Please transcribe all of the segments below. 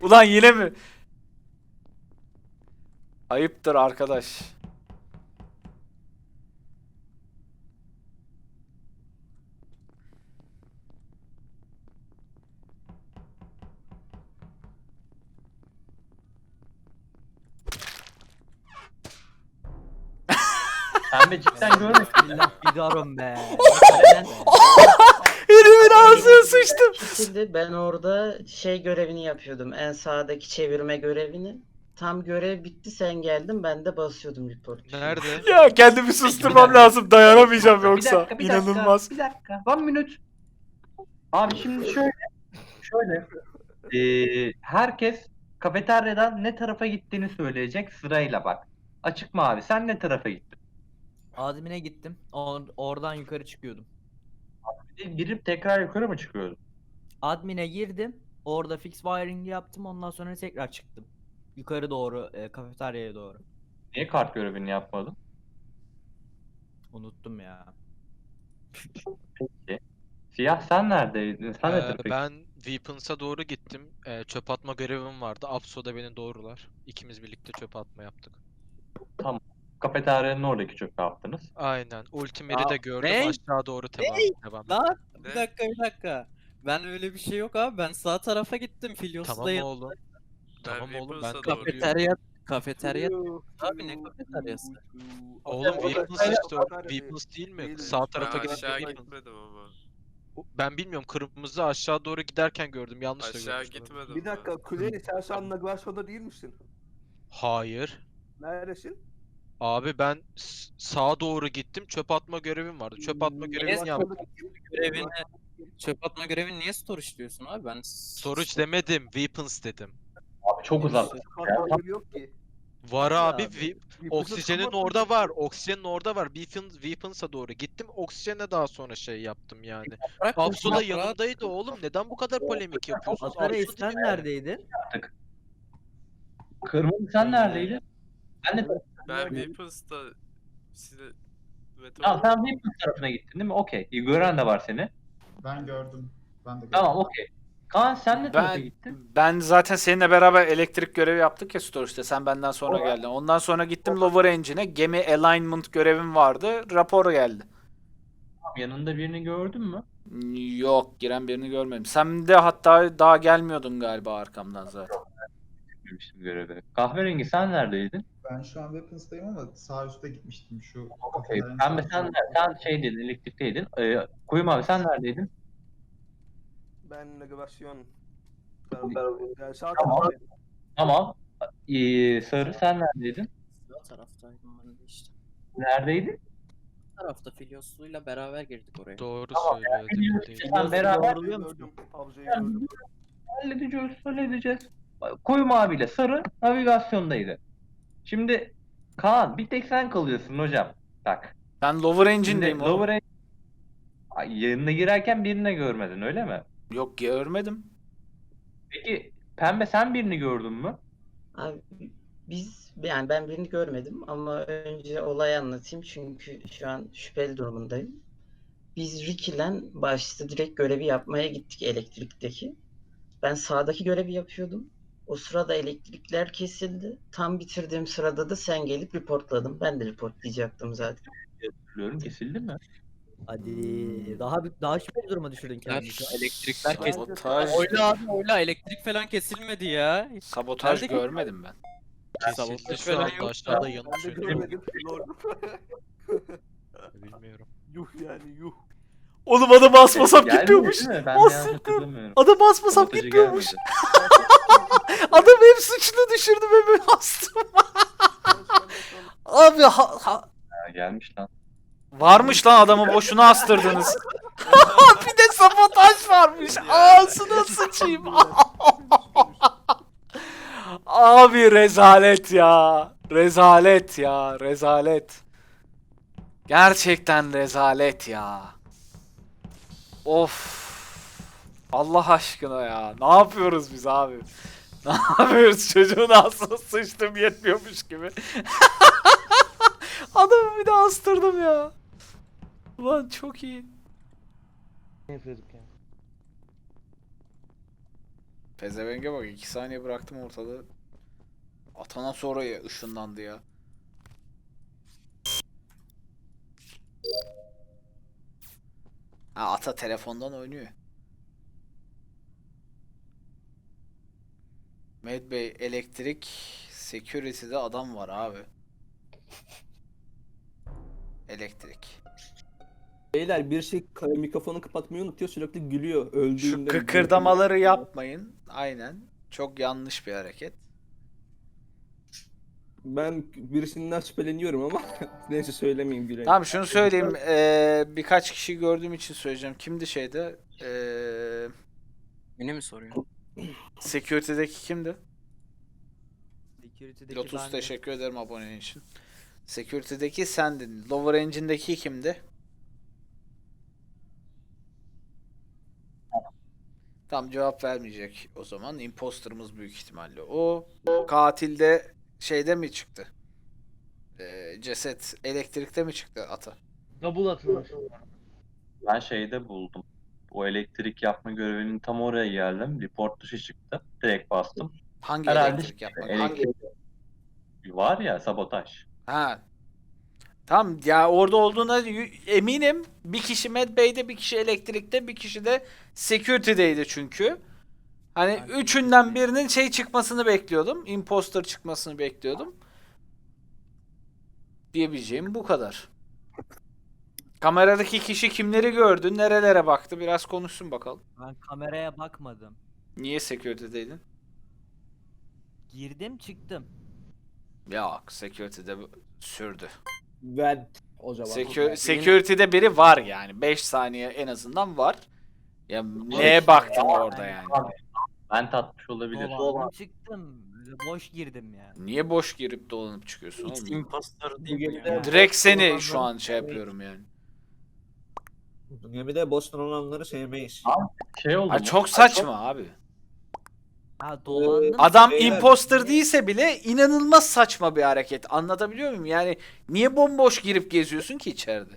Ulan yine mi? Ayıptır arkadaş. Pembe cidden görmedin mi? Allah bigarom be. Ağzına sıçtım. Kesildi. Ben orada şey görevini yapıyordum. En sağdaki çevirme görevini. Tam görev bitti sen geldin ben de basıyordum report. Nerede? Ya kendimi susturmam lazım. Dayanamayacağım Bir yoksa. dakika, bir dakika, İnanılmaz. Bir dakika. One minute. Abi şimdi şöyle. Şöyle. Ee, herkes kafeteryadan ne tarafa gittiğini söyleyecek sırayla bak. Açık mı abi? Sen ne tarafa gittin? Admin'e gittim. Or- oradan yukarı çıkıyordum. Girip tekrar yukarı mı çıkıyordun? Admin'e girdim. Orada fix wiring yaptım. Ondan sonra tekrar çıktım. Yukarı doğru, e, kafeteryaya doğru. Niye kart görevini yapmadın? Unuttum ya. Peki. Siyah sen neredeydin? Sen Ee, gittin? ben Weapons'a doğru gittim. Ee, çöp atma görevim vardı. Apso'da beni doğrular. İkimiz birlikte çöp atma yaptık. Kafeteryanın oradaki çöpe yaptınız. Aynen. Ultimate'i Aa, de gördüm. ne? Aşağı doğru devam. devam. Lan Ne? bir dakika bir dakika. Ben öyle bir şey yok abi. Ben sağ tarafa gittim. Filyos'ta Tamam oğlum. Tamam oğlum ben Weapons'a doğru Kafeterya kafeterya abi ne kafeteryası? Oğlum O da- Weapons işte o. Weapons değil mi? Sağ tarafa Ben gidince aşağı Weapons. gitmedim ama. Ben bilmiyorum kırmızı aşağı doğru giderken gördüm. Yanlış da Aşağı gitmedim. Bir dakika. Kuleli sen şu an Nagvaşo'da değil misin? Hayır. Neredesin? Abi ben s- sağa doğru gittim. Çöp atma görevim vardı. Çöp atma görevini yaptım. Görevini çöp atma görevini niye store işliyorsun abi? Ben Soruç demedim. Weapons dedim. Abi çok uzak. Yok ki. Var abi. abi. we- Bir Oksijenin fırsat orada var. Oksijenin orada var. Weapons, Weapons'a doğru gittim. Oksijene daha sonra şey yaptım yani. bırak rahat- yanındaydı oğlum. Neden bu kadar polemik yapıyorsun? Atara sen neredeydin? Kırmızı sen neredeydin? Ben de Ben Weapons'ta size Tamam sen Weapons tarafına gittin değil mi? Okey. Gören de var seni. Ben gördüm. Ben de gördüm. Tamam okey. Kaan sen ne tarafa Ben gittin? ben zaten seninle beraber elektrik görevi yaptık ya Storage'da. Sen benden sonra geldin. Ondan sonra gittim Lower Engine'e. Gemi alignment görevim vardı. Rapor geldi. Yanında birini gördün mü? Yok, giren birini görmedim. Sen de hatta daha gelmiyordun galiba arkamdan zaten. Görevi. Kahverengi sen neredeydin? Ben şu an Weapons'tayım ama sağ üstte gitmiştim şu. Okey. kafeteryanın Pembe sağ sen, sen şeydeydin, elektrikteydin. Ee, Koyu mavi sen neredeydin? Ben Nagvasyon. Yani sağ Tamam. taraftayım. Tamam. Ee, sarı sen neredeydin? Sağ taraftaydım ben de işte. Neredeydin? Tarafta Filyoslu'yla beraber girdik oraya. Doğru Tamam, söylüyor. değil. Sen Biliyorsun, beraber doğruluyor musun? Gördüm. Avcıyı gördüm. halledeceğiz, halledeceğiz. Koyu maviyle sarı navigasyondaydı. Şimdi Kaan bir tek sen kalıyorsun hocam. Bak. Ben Lower Şimdi Engine'deyim oğlum. lower en- Ay, yanına girerken birini görmedin öyle mi? Yok görmedim. Peki pembe sen birini gördün mü? Abi biz yani ben birini görmedim ama önce olayı anlatayım çünkü şu an şüpheli durumundayım. Biz Ricky'le başta direkt görevi yapmaya gittik elektrikteki. Ben sağdaki görevi yapıyordum. O sırada elektrikler kesildi. Tam bitirdiğim sırada da sen gelip reportladın. Ben de reportlayacaktım zaten. Biliyorum kesildi mi? Hadi. Daha daha şüpheli duruma düşürdün kendini. Elektrikler kesildi. Sabotaj, Oyla abi oyla elektrik falan kesilmedi ya. sabotaj Nerede- görmedim ben. Kesildi Sabotaj şu falan anda yok aşağıda Ben yanıp de sönüyor. görmedim. Lord. Bilmiyorum. yuh yani yuh. Oğlum adam basmasam Gelmedi gitmiyormuş. değil mi? Ben O de yanlış siktir. hatırlamıyorum. Adam basmasam Sabotajı gitmiyormuş. gelmedi. Adam hep suçlu düşürdü ve ben bastım. Abi ha, ha- Ha, gelmiş lan. varmış lan adamı boşuna astırdınız. bir de sabotaj varmış. Ağzına sıçayım. Abi rezalet ya. Rezalet ya. Rezalet. Gerçekten rezalet ya. Of. Allah aşkına ya. Ne yapıyoruz biz abi? Ne yapıyoruz? Çocuğun ağzına sıçtım yetmiyormuş gibi. Adamı bir de astırdım ya. Ulan çok iyi. Pezevenge bak 2 saniye bıraktım ortada. Atana sonra ya ışınlandı ya. Ha ata telefondan oynuyor. Med Bey elektrik security'de adam var abi. Elektrik. Beyler bir şey mikrofonu kapatmayı unutuyor sürekli gülüyor Şu öldüğünde. kıkırdamaları yapmayın. Aynen. Çok yanlış bir hareket. Ben birisinden şüpheleniyorum ama neyse söylemeyeyim Gülen. Tamam şunu söyleyeyim. Ee, birkaç kişi gördüğüm için söyleyeceğim. Kimdi şeyde? Ee, Beni mi soruyor? security'deki kimdi? Security'deki Lotus bendim. teşekkür ederim abonen için. Security'deki sendin. Lower Engine'deki kimdi? Tam cevap vermeyecek o zaman. Imposter'ımız büyük ihtimalle. O katilde şeyde mi çıktı? Ee, ceset elektrikte mi çıktı ata? Double atılmış. Ben şeyde buldum. O elektrik yapma görevinin tam oraya geldim. Report dışı çıktı. Direkt bastım. Hangi Herhalde elektrik işte yapmak? elektrik var ya sabotaj. Ha. Tamam ya orada olduğuna y- eminim. Bir kişi Medbay'de, bir kişi elektrikte, bir kişi de security'deydi çünkü. Hani Ben üçünden birinin şey çıkmasını bekliyordum. Imposter çıkmasını bekliyordum. Diyebileceğim bu kadar. Kameradaki kişi kimleri gördü, nerelere baktı biraz konuşsun bakalım. Ben kameraya bakmadım. Niye security'deydin? Girdim çıktım. Yok, security'de sürdü. Ver o zaman. Secu- security'de biri var yani. 5 saniye en azından var. Ya neye baktın orada yani? Ben tatmış olabilir. Dolandım çıktım. Boş girdim yani. Niye boş girip dolanıp çıkıyorsun X oğlum? imposter Bu değil mi ya? Direkt seni şu an şey yapıyorum yani. Gemide Boston olanları sevmeyiz. Şey oldu. Ay mu? çok saçma abi. Ha dolandım. Adam Beyler, imposter değilse bile inanılmaz saçma bir hareket. Anlatabiliyor muyum? Yani niye bomboş girip geziyorsun ki içeride?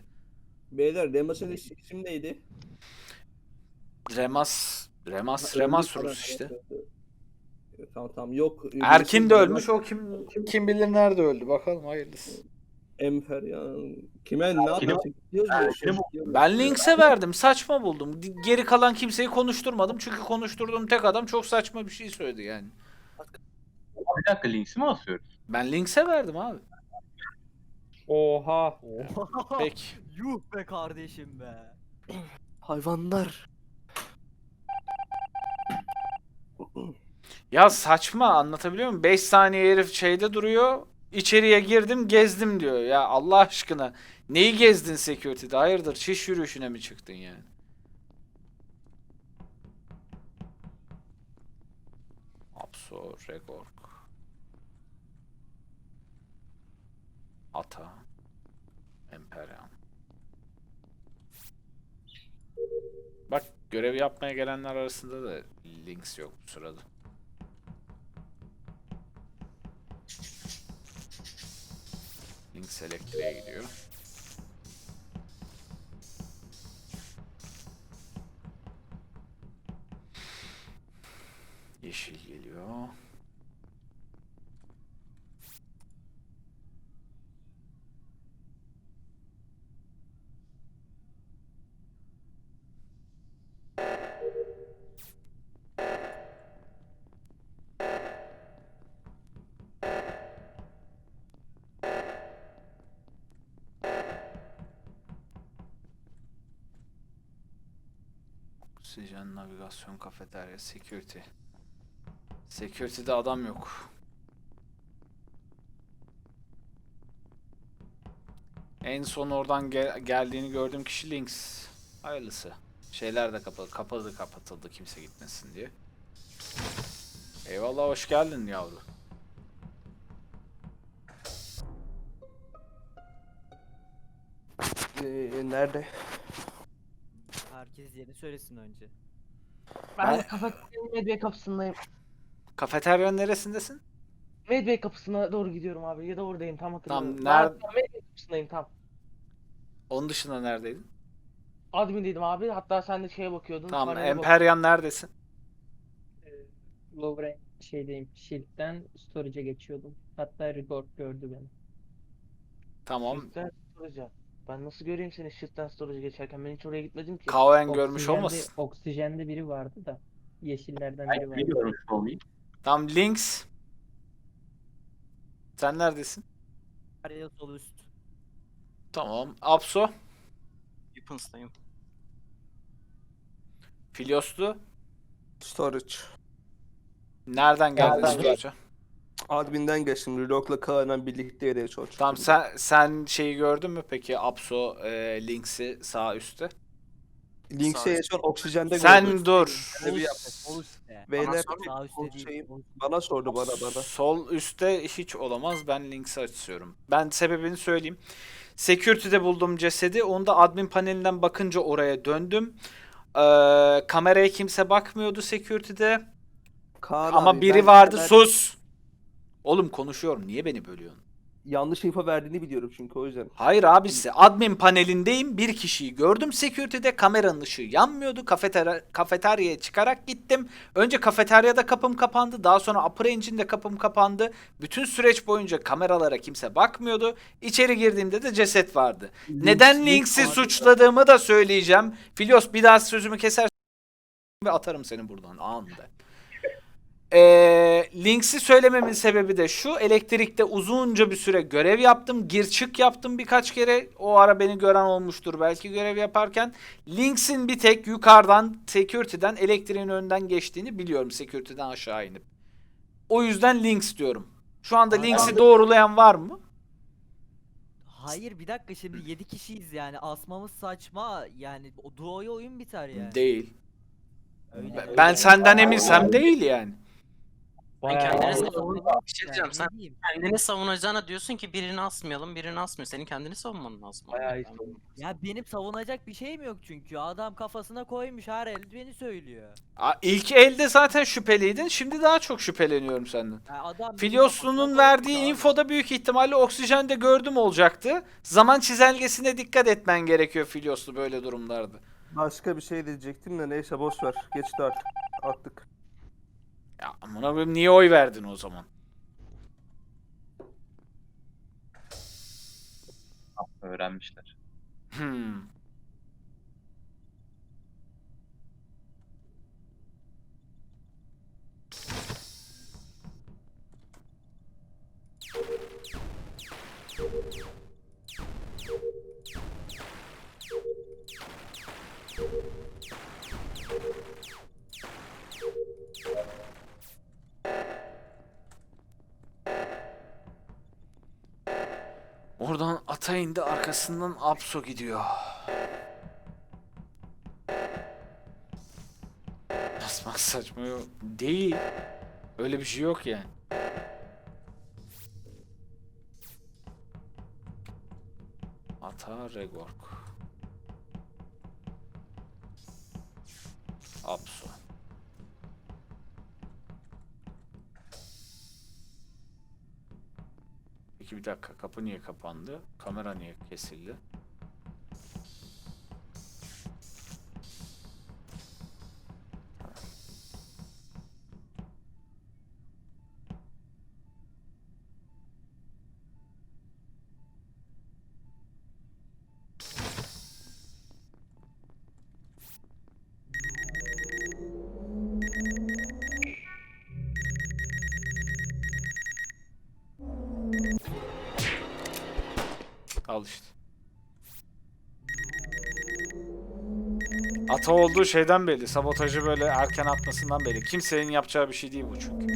Beyler Remas'ın isim neydi? Remas, Remas, Remas Rus falan. işte. Tamam tamam yok. Erkin de ölmüş. O kim kim bilir nerede öldü. Bakalım hayırlısı. Emper ya. Kime ne yapacak? Şey- Ben Lynx'e verdim. Saçma buldum. Geri kalan kimseyi konuşturmadım. Çünkü konuşturduğum tek adam çok saçma bir şey söyledi yani. Bir dakika linksi mi asıyoruz? Ben Lynx'e verdim abi. Oha. Peki. Yuh be kardeşim be. Hayvanlar. Ya saçma anlatabiliyor muyum? 5 saniye herif şeyde duruyor. İçeriye girdim gezdim diyor. Ya Allah aşkına. Neyi gezdin security'de? Hayırdır? Şiş yürüyüşüne mi çıktın yani? Apso, Regorg. Ata. Imperial. Bak görev yapmaya gelenler arasında da links yok bu sırada. Links elektriğe gidiyor. Oksijen, navigasyon, kafeterya, security. Security'de adam yok. En son oradan gel- geldiğini gördüğüm kişi Lynx. Hayırlısı. Şeyler de kapalı. Kapalı kapatıldı kimse gitmesin diye. Eyvallah hoş geldin yavru. Ee, nerede? Herkes yeri söylesin önce. Ben, Ben- kafeteryanın Medway kapısındayım. Kafeteryanın neresindesin? Medway kapısına doğru gidiyorum abi. Ya da oradayım tam hatırlamıyorum. Tam nerede- Ben Medway kapısındayım tam. Onun dışında neredeydin? Admin dedim abi. Hatta sen de şeye bakıyordun. Tamam, kameraya bak- Emperyan neredesin? lower şeydeyim. Shield'den storage'a geçiyordum. Hatta record gördü beni. Tamam. Shield'den storage'a. Ben nasıl göreyim seni Shield'den storage'a geçerken? Ben hiç oraya gitmedim ki. Kaven görmüş Oksijende- olmasın? Oksijende biri vardı da. Yeşillerden Ben biri vardı. biliyorum şu olayı. Tamam Links. Sen neredesin? Araya sol üst. Tamam. Apso. Weapons'tayım. Filioslu. Storage. Nereden geldin Nereden storage'a? Admin'den geçtim. Relock'la Kaan'la birlikte yere çalıştık. Tamam sen sen şeyi gördün mü peki Apso e, Links'i sağ üstte? Links'e en son oksijende Sen gördüm. dur. Sol bir üstte. Sol üstte. Beyler Sağ üstte değil. bana sordu bana bana. Sol üstte hiç olamaz. Ben Links'i açıyorum. Ben sebebini söyleyeyim. Security'de buldum cesedi. Onda admin panelinden bakınca oraya döndüm. Ee, kameraya kimse bakmıyordu security'de. Kaan Ama abi, biri ben- vardı. ben Sus. Oğlum konuşuyorum. Niye beni bölüyorsun? Yanlış info verdiğini biliyorum çünkü o yüzden. Hayır abisi admin panelindeyim bir kişiyi gördüm security'de kameranın ışığı yanmıyordu kafeterya, kafeteryaya çıkarak gittim. Önce kafeteryada kapım kapandı daha sonra upper engine'de kapım kapandı. Bütün süreç boyunca kameralara kimse bakmıyordu. İçeri girdiğimde de ceset vardı. Neden Links- Links'i Links- suçladığımı da söyleyeceğim. Filios bir daha sözümü keser ve atarım seni buradan anında. Ee, Links'i söylememin sebebi de şu. Elektrikte uzunca bir süre görev yaptım. Gir çık yaptım birkaç kere. O ara beni gören olmuştur belki görev yaparken. Links'in bir tek yukarıdan security'den elektriğin önünden geçtiğini biliyorum. Security'den aşağı inip. O yüzden Links diyorum. Şu anda Links'i doğrulayan var mı? Hayır bir dakika şimdi 7 kişiyiz yani asmamız saçma yani o duoya oyun biter yani. Değil. Öyle, Ben- öyle. Ben senden eminsem değil yani. Bayağı kendine iyi. savun- Bir şey diyeceğim, sen-? Kendini savunacağına diyorsun ki birini asmayalım, birini asmıyor. Senin kendini savunman lazım. Bayağı iyi savundun. Ya benim savunacak bir şeyim yok çünkü. Adam kafasına koymuş her el beni söylüyor. Aa, İlk elde zaten şüpheliydin. Şimdi daha çok şüpheleniyorum senden. Ya adam Filyoslu'nun kafasına verdiği koymuş abi. infoda büyük ihtimalle oksijende gördüm olacaktı. Zaman çizelgesine dikkat etmen gerekiyor Filyoslu böyle durumlarda. Başka bir şey diyecektim de neyse boş ver. Geçti artık. Attık. Ya amına koyayım niye oy verdin o zaman? Öğrenmişler. Hmm. Ata indi arkasından Apso gidiyor. Basmak saçma yok. Değil. Öyle bir şey yok yani. Ata Regorg. Apso. Peki bir dakika kapı niye kapandı? Kamera niye kesildi? Al işte. Ata olduğu şeyden belli. Sabotajı böyle erken atmasından belli. Kimsenin yapacağı bir şey değil bu çünkü.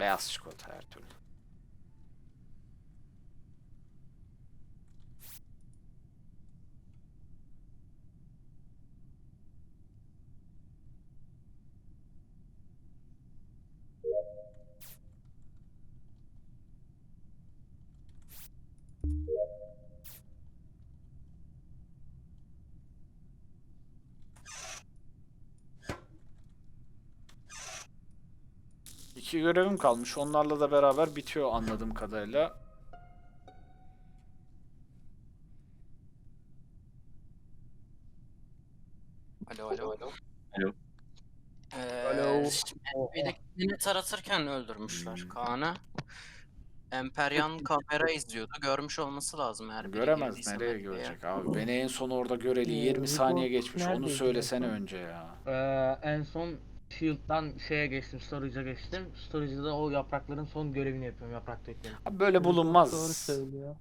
Beyaz çikolata İki görevim kalmış. Onlarla da beraber bitiyor anladığım kadarıyla. Alo alo. Alo. Beni kendini taratırken öldürmüşler Kaan'ı. Emperyan kamera izliyordu. Görmüş olması lazım eğer biri Göremez girdiyse nereye Medve'ye. görecek abi. Beni en son orada göreli Ee, 20 saniye Rico geçmiş. Onu söylesene önce ya. Ee, en son Shield'dan şeye geçtim, Storage'a geçtim. Storage'da da o yaprakların son görevini yapıyorum, yaprak bekleyin. Abi böyle bulunmaz. Doğru söylüyor.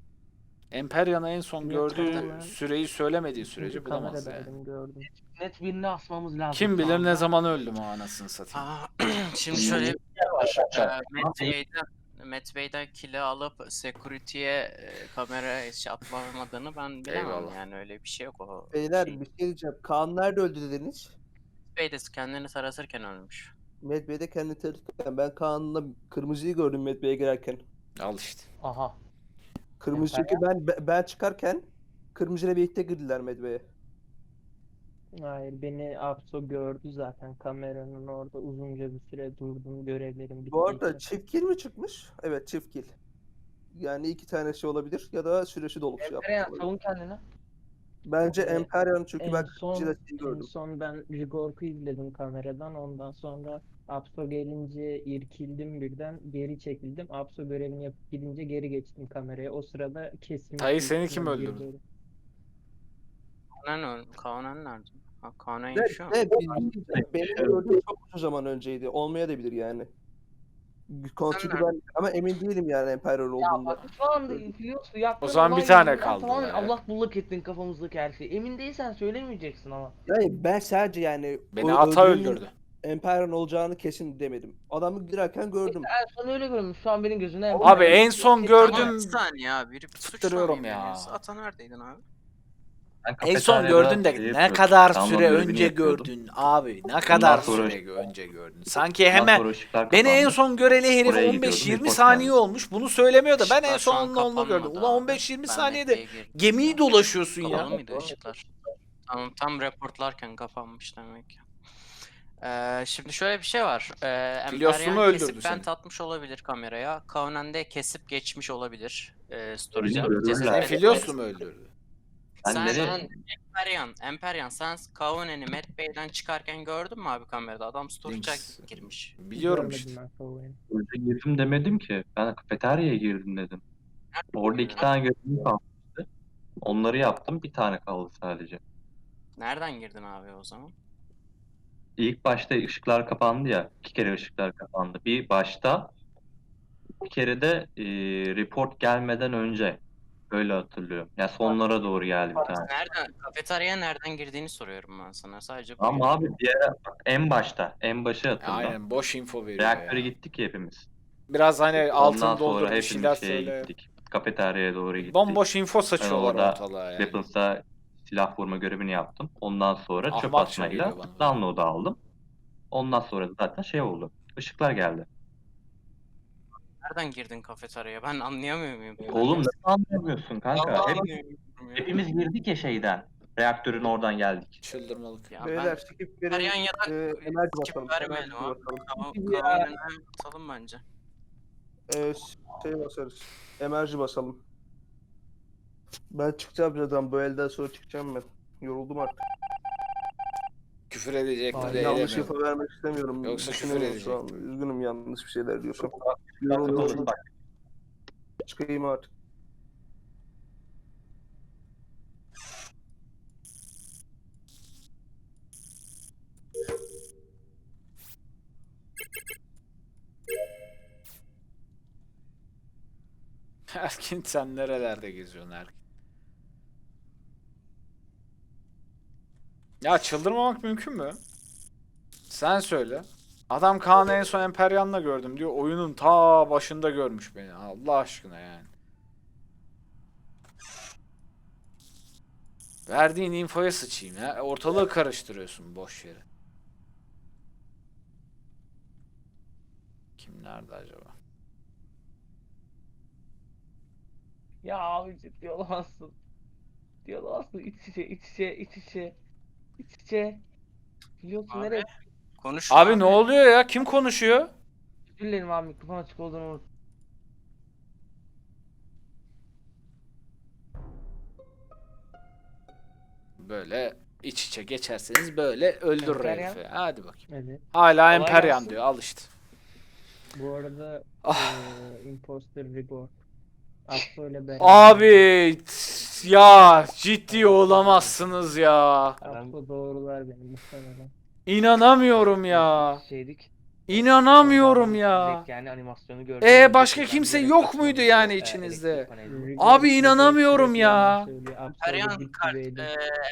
Emperyan'a en son Yok, gördüğü süreyi söylemediği sürece bulamaz yani. gördüm. Net birini asmamız lazım. Kim bilir ne zaman öldüm o anasını satayım. Aa, Şimdi şöyle bir şey var. Ee, Matt Bey'den, Matt Bey'den kill'i alıp security'ye e, kamera şey atlamadığını ben bilemem Eyvallah. yani öyle bir şey yok o. Beyler şey. bir şey diyeceğim. Kaan nerede öldü dediniz? Bey de kendini taratırken ölmüş. Med Bey'de kendini tanıtırken ben Kaan'la kırmızıyı gördüm Med Bey'e girerken. Al işte. Aha. Kırmızı çünkü ben ben çıkarken kırmızıyla birlikte girdiler Med Bey'e. Hayır beni Apso gördü zaten kameranın orada uzunca bir süre durdum görevlerim Bu arada çift kill mi çıkmış? Evet çift kill. Yani iki tane şey olabilir ya da süresi şey yapmış olabilir. savun kendini. Bence Ee, Empyrean çünkü en ben son, kırmızıyla şeyi en gördüm. son ben Rigork'u izledim kameradan. Ondan sonra Apso gelince irkildim birden. Geri çekildim. Apso görevini yapıp gidince geri geçtim kameraya. O sırada kesin. Dayı seni kim öldürdü? Kaan'ın öl Kaan'ın nerede? Ha Kaan'ın Ne, yaşıyor mu? ne, benim, gördüğüm çok uzun zaman önceydi. Olmaya da bilir yani. Nerede? ben ama emin değilim yani Empyrean Ya olduğunda. bak şu anda biliyorsun yaptığın O zaman bir olay tane yüzünden kaldı Tamamen be. Allah bullak ettin kafamızdaki her şeyi. Emin değilsen söylemeyeceksin ama. Yani ben sadece yani Beni o ata öldüğünün öldürdü. Empyrean olacağını kesin demedim. Adamı girerken gördüm. En son öyle görmüş. Şu an benim gözümde Abi en son Ama gördüm. bir saniye abi. Biri Fıttırıyorum suçlamayı ya. biliyorsa Ata neredeydin abi? Ben En son kafeteryada gördün de ne yapıyordum, kadar süre görevini önce yapıyordum. gördün abi. Ne kadar sonra- süre önce gördün. Sanki Ondan hemen sonra ışıklar Beni en kapandı. son göreli herif Oraya 15-20 gidiyordum, report saniye olmuş. Bunu söylemiyor da ben en Işıklar şu son an onunla onu gördüm. kapanmadı Ulan abi. 15-20 Ben saniyede girdim. gemiyi dolaşıyorsun Kapalı ya. mıydı ışıklar? Tamam tam reportlarken kapanmış demek ki. Ee, şimdi şöyle bir şey var. Ee, Filyos'u mu Emperyan öldürdü kesip seni? vent atmış olabilir kameraya. Kaunen'de kesip geçmiş olabilir. E, storage'a. Bilmiyorum, Ceset öyle. Sen Medve'ye- Filyos'u mu öldürdü? Ben Sen, nereye- sen Emperyan, Emperyan sen Kaunen'i Matt Bey'den çıkarken gördün mü abi kamerada? Adam Links. girmiş. Biliyorum işte. Önce girdim demedim ki. Ben kafeteryaya girdim dedim. Orada iki tane görevim kalmıştı. Onları yaptım. Bir tane kaldı sadece. Nereden girdin abi o zaman? İlk başta ışıklar kapandı ya. iki kere ışıklar kapandı. Bir başta bir kere de e, report gelmeden önce. Öyle hatırlıyorum. Ya sonlara doğru geldi bir tane. Nereden, kafeteryaya nereden girdiğini soruyorum ben sana. Sadece bu. Ama abi bir yere bak, en başta, en başı hatırla. Aynen boş info veriyor Reaktöre ya. gittik ya hepimiz. Biraz hani altın Ondan doldur sonra bir hepimiz şeyler şeye söyle. gittik. Kafeteryaya doğru gittik. Bomboş info saçıyorlar orada ortalığa yani. Weapons'a silah vurma görevini yaptım. Ondan sonra çöp Ahmakça atmayla geliyor bana. download'u aldım. Ondan sonra zaten şey oldu. Işıklar geldi. Nereden girdin kafeteryaya? Ben anlayamıyor muyum? Oğlum nasıl anlamıyorsun kanka? Hep, hepimiz girdik ya şeyden. Reaktörün oradan geldik. Çıldırmalık. Ya Beyler ben skip verin. Ya da E, enerji basalım. vermeyelim abi. basalım. Kav- Kaunen'e atalım bence. E, şey basarız. Enerji basalım. Ben çıkacağım birazdan. Bu elden sonra çıkacağım ben. Yoruldum artık. Küfür edecekler yanlış info vermek istemiyorum. Yoksa küfür an. Üzgünüm yanlış bir şeyler diyorsam. Yoruldum. Bak, Çıkayım artık. Erkin sen nerelerde geziyorsun Erkin? Ya çıldırmamak mümkün mü? Sen söyle. Adam Kaan'ı en son Emperyan'la gördüm diyor. Oyunun ta başında görmüş beni. Allah aşkına yani. Verdiğin infoya sıçayım ya. Ortalığı karıştırıyorsun boş yere. Kim nerede acaba? Ya abi ciddi olamazsın. Ciddi olamazsın. İç içe, iç içe, iç içe. İç içe. Biliyorsun Abi, nereye? Konuş Abi ne oluyor ya? Kim konuşuyor? Özür dilerim abi mikrofon açık olduğunu unuttum. Böyle İç içe geçerseniz böyle öldürür Emperyan. herifi. Hadi bakayım. Evet. Hala Emperyan gelsin. diyor. Al işte. Bu arada Ah. eee Imposter. Apso ile beraber. Abi t- ya ciddi olamazsınız ya. Apso doğrular beni muhtemelen. İnanamıyorum ya. Şeydik. İnanamıyorum ya. Yani animasyonu gördüm. Ee, başka kimse yok muydu yani içinizde? Abi inanamıyorum ya. Emperyan kart, e,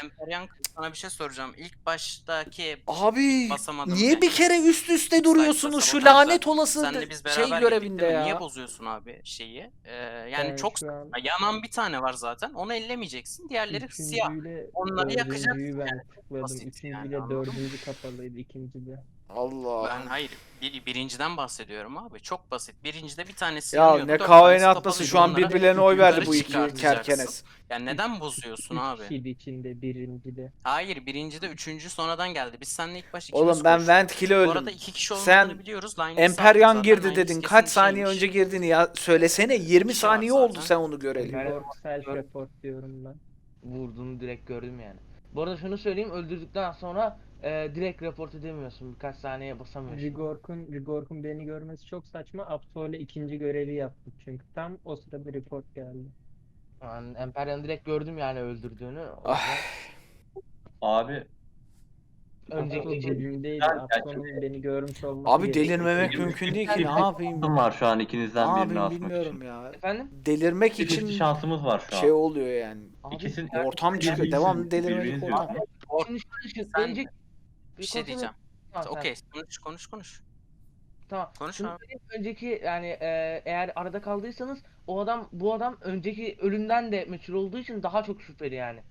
Emperyan sana bir şey soracağım. İlk baştaki Abi basamadım. niye bir kere üst üste duruyorsunuz şu lanet olası Senle de- biz şey beraber görevinde gittik, ya. Niye bozuyorsun abi şeyi? Ee, yani Ben çok şu an yanan bir tane var zaten. Onu ellemeyeceksin. Diğerleri siyah. Onları yakacaksın dördüncüyü ben tıkladım. Basit yani, Üçüncüyle anladın mı? dördüncü kapalıydı ikincide. Allah. Ben hayır bir, birinciden bahsediyorum abi. Çok basit. Birincide bir tanesi Ya yanıyordu, ne dört tanesi kahveni atlası kapalıydı. şu an Onları birbirlerine oy verdi bu iki çıkartacaksın. kerkenes. Yani neden bozuyorsun abi? kişiydi içinde birincide. Hayır birincide üçüncü sonradan geldi. Biz seninle ilk başta Oğlum ikimiz ben konuştuk. Vent kill'e Bu öldüm. arada iki kişi olmadığını Sen biliyoruz. Emperyan girdi dedin. Kaç saniye şeymiş. önce girdin ya? Söylesene 20 kişi var saniye oldu zaten. sen onu göreli. Rigor self report diyorum ben. Vurduğunu direkt gördüm yani. Bu arada şunu söyleyeyim öldürdükten sonra e, direkt report edemiyorsun. Birkaç saniye basamıyorsun. Rigork'un Rigork'un beni görmesi çok saçma. Apso ile ikinci görevi yaptık çünkü tam o sırada report geldi. Yani Emperyan'ı direkt gördüm yani öldürdüğünü. O Ah. yüzden Abi Önceki şey- dibimdeydi. Yani Apso'nun beni görmüş olması Abi delirmemek mümkün değil ki. bir Ne yapayım? şansım var şu an ikinizden Ne birini yapayım asmak bilmiyorum için. ya. Efendim? Delirmek Bir için şansımız var şu an. şey oluyor yani. Abi, İkisini Ortam çıkıyor. Birbirinizi- Devamlı birbirinizi ortam. Şimdi şöyle. Sen- Önceki... Bir şey diyeceğim. Tamam, sen- Okey konuş konuş konuş. Tamam. Konuş Şunu abi. söyleyeyim, önceki yani e, eğer arada kaldıysanız o adam bu adam önceki ölümden de meçhul olduğu için daha çok şüpheli yani.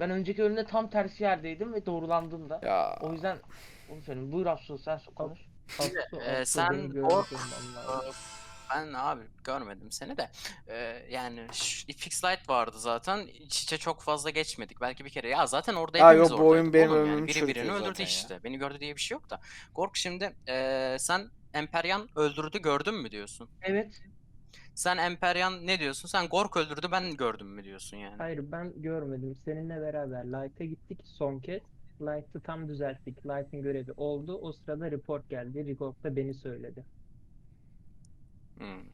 Ben önceki ölümde tam tersi yerdeydim ve doğrulandım da. Ya O yüzden onu söyleyeyim. Buyur Absu sen konuş. Apso, Ee, Apso sen beni lazım. Ee, Ben abi görmedim seni de. Ee, yani Fix Light vardı zaten. İç içe çok fazla geçmedik. Belki bir kere. Ya zaten orada Ya hepimiz yok, bu oyun benim oğlum yani. Biri birini öldürdü zaten ya. işte. Beni gördü diye bir şey yok da. Gork şimdi ee, sen Emperyan öldürdü gördün mü diyorsun? Evet. Sen Emperyan ne diyorsun? Sen Gork öldürdü ben gördüm mü diyorsun yani? Hayır ben görmedim. Seninle beraber Light'a gittik son kez. Light'ı tam düzelttik. Light'ın görevi oldu. O sırada report geldi. Rigor da beni söyledi. Hmm.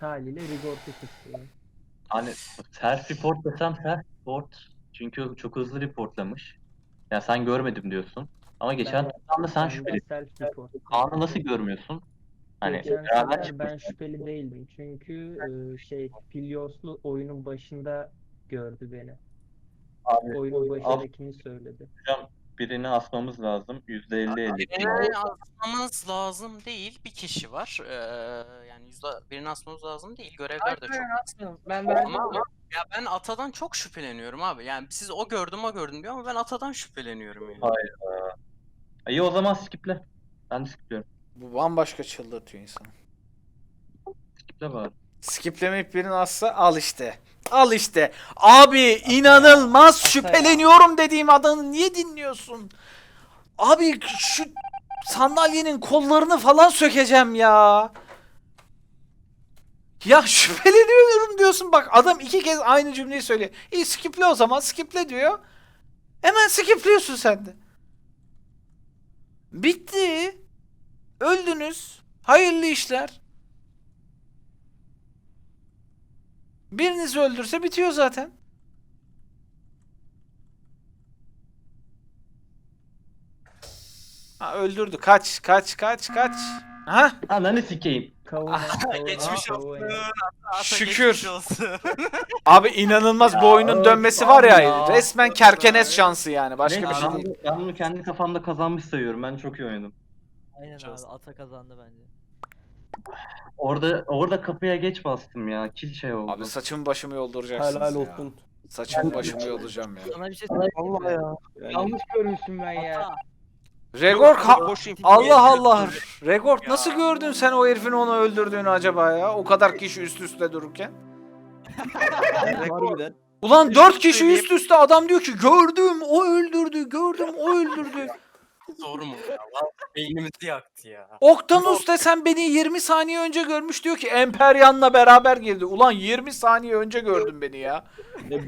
Haliyle Rigor'u suçluyorum. Hani self report desem self report. Çünkü çok hızlı reportlamış. Ya sen görmedim diyorsun. Ama geçen Ben- turdan da sen Ben de şüpheli. self report. Kaan'ı nasıl görmüyorsun? Hani beraber ben şüpheli değildim. Çünkü e, şey Filioslu oyunun başında gördü beni. Abi, Oyunun başındakini söyledi. hocam birini asmamız lazım. %50 50. Birini asmamız lazım değil. Bir kişi var. Ee, yani yüzde birini asmamız lazım değil. Görevler de çok. Ben ben Ama, ama ya ben Ata'dan çok şüpheleniyorum abi. Yani siz o gördüm o gördüm diyor ama ben Ata'dan şüpheleniyorum yani. Hayır. İyi o zaman skiple. Ben de skipliyorum. bu bambaşka çıldırtıyor insanı. Skiple bari. Skiplemeyip birini atsa al işte. Al işte. Abi inanılmaz şüpheleniyorum dediğim adamı niye dinliyorsun? Abi şu sandalyenin kollarını falan sökeceğim ya. Ya şüpheleniyorum diyorsun bak adam iki kez aynı cümleyi söylüyor. İyi skiple o zaman skiple diyor. Hemen skipliyorsun sen de. Bitti. Öldünüz. Hayırlı işler. Birinizi öldürse bitiyor zaten. Ha öldürdü. Kaç, kaç, kaç, kaç. Ha? Ananı sikeyim. Kavuna, Geçmiş. Ata Şükür. geçmiş olsun. Abi inanılmaz bu oyunun dönmesi var ya. Resmen kerkenes şansı yani. Başka bir şey ben, değil. bunu- ben bunu kendi kafamda kazanmış sayıyorum. Ben çok iyi oynadım. Aynen abi ata kazandı bence. Orada orada kapıya geç bastım ya. Kill şey oldu. Abi saçımı başımı yolduracaksınız Helal ya. olsun. Saçımı başımı yolacağım ya. Sana bir şey söyleyeyim mi? Allah ya. yanlış görmüşüm ben ya. Regor ka-. Allah Allah. Regor nasıl gördün sen o herifin onu öldürdüğünü acaba ya? O kadar kişi üst üste dururken. Harbiden. Ulan dört kişi üst üste adam diyor ki gördüm o öldürdü gördüm o öldürdü. Doğru mu? ya? Vallahi Beynimizi yaktı ya. Oktanus desen beni 20 saniye önce görmüş diyor ki Emperyan'la beraber girdi. Ulan 20 saniye önce gördün beni ya.